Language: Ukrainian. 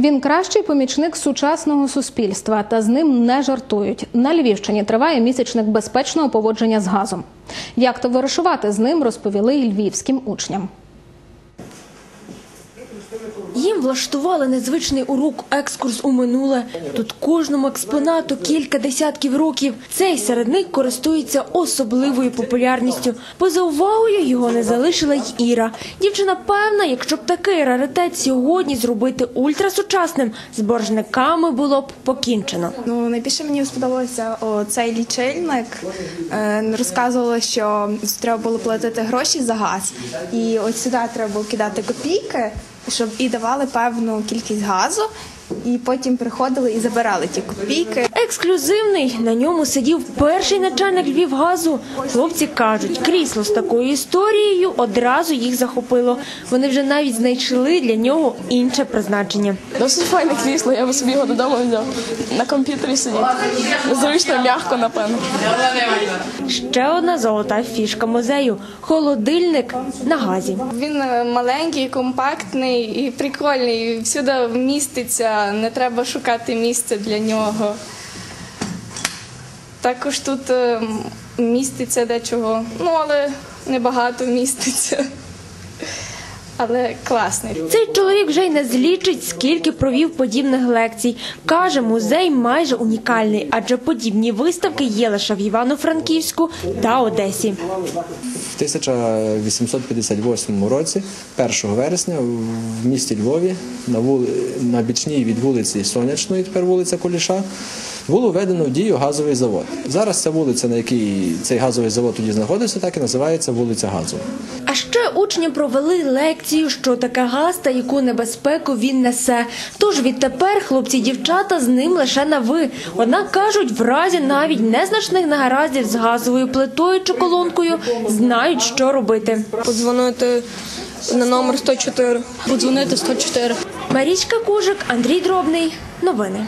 Він кращий помічник сучасного суспільства, та з ним не жартують. На Львівщині триває місячник безпечного поводження з газом. Як то вирішувати з ним, розповіли й львівським учням. Їм влаштували незвичний урок екскурс у минуле. Тут кожному експонату кілька десятків років. Цей середник користується особливою популярністю. Поза увагою його не залишила й Іра. Дівчина певна, якщо б такий раритет сьогодні зробити ультрасучасним, з боржниками було б покінчено. Ну, найбільше мені сподобався цей лічильник. Е, розказували, що треба було платити гроші за газ, і от сюди треба було кидати копійки, щоб і давали певну кількість газу, і потім приходили і забирали ті копійки. Ексклюзивний на ньому сидів перший начальник Львівгазу. Хлопці кажуть, крісло з такою історією одразу їх захопило. Вони вже навіть знайшли для нього інше призначення. Досить файне крісло, я би собі його додому взяв. На комп'ютері сидіти. Зручно, м'яко, напевно. Ще одна золота фішка музею холодильник на газі. Він е, маленький, компактний і прикольний. Всюди вміститься, не треба шукати місце для нього. Також тут е, м, міститься дечого, ну але небагато міститься. Але класний. Цей чоловік вже й не злічить, скільки провів подібних лекцій. Каже, музей майже унікальний, адже подібні виставки є лише в Івано-Франківську та Одесі. В 1858 році, 1 вересня, в місті Львові на, вули... на бічній від вулиці Сонячної, тепер вулиця Куліша, було введено в дію газовий завод. Зараз ця вулиця, на якій цей газовий завод тоді знаходився, так і називається вулиця Газова. А ще учні провели лекцію, що таке газ та яку небезпеку він несе. Тож відтепер хлопці і дівчата з ним лише на ви. Однак кажуть, в разі навіть незначних негараздів з газовою плитою чи колонкою знають, що робити. Подзвонити на номер 104. Подзвонити 104. Марічка Кужик, Андрій Дробний. Новини.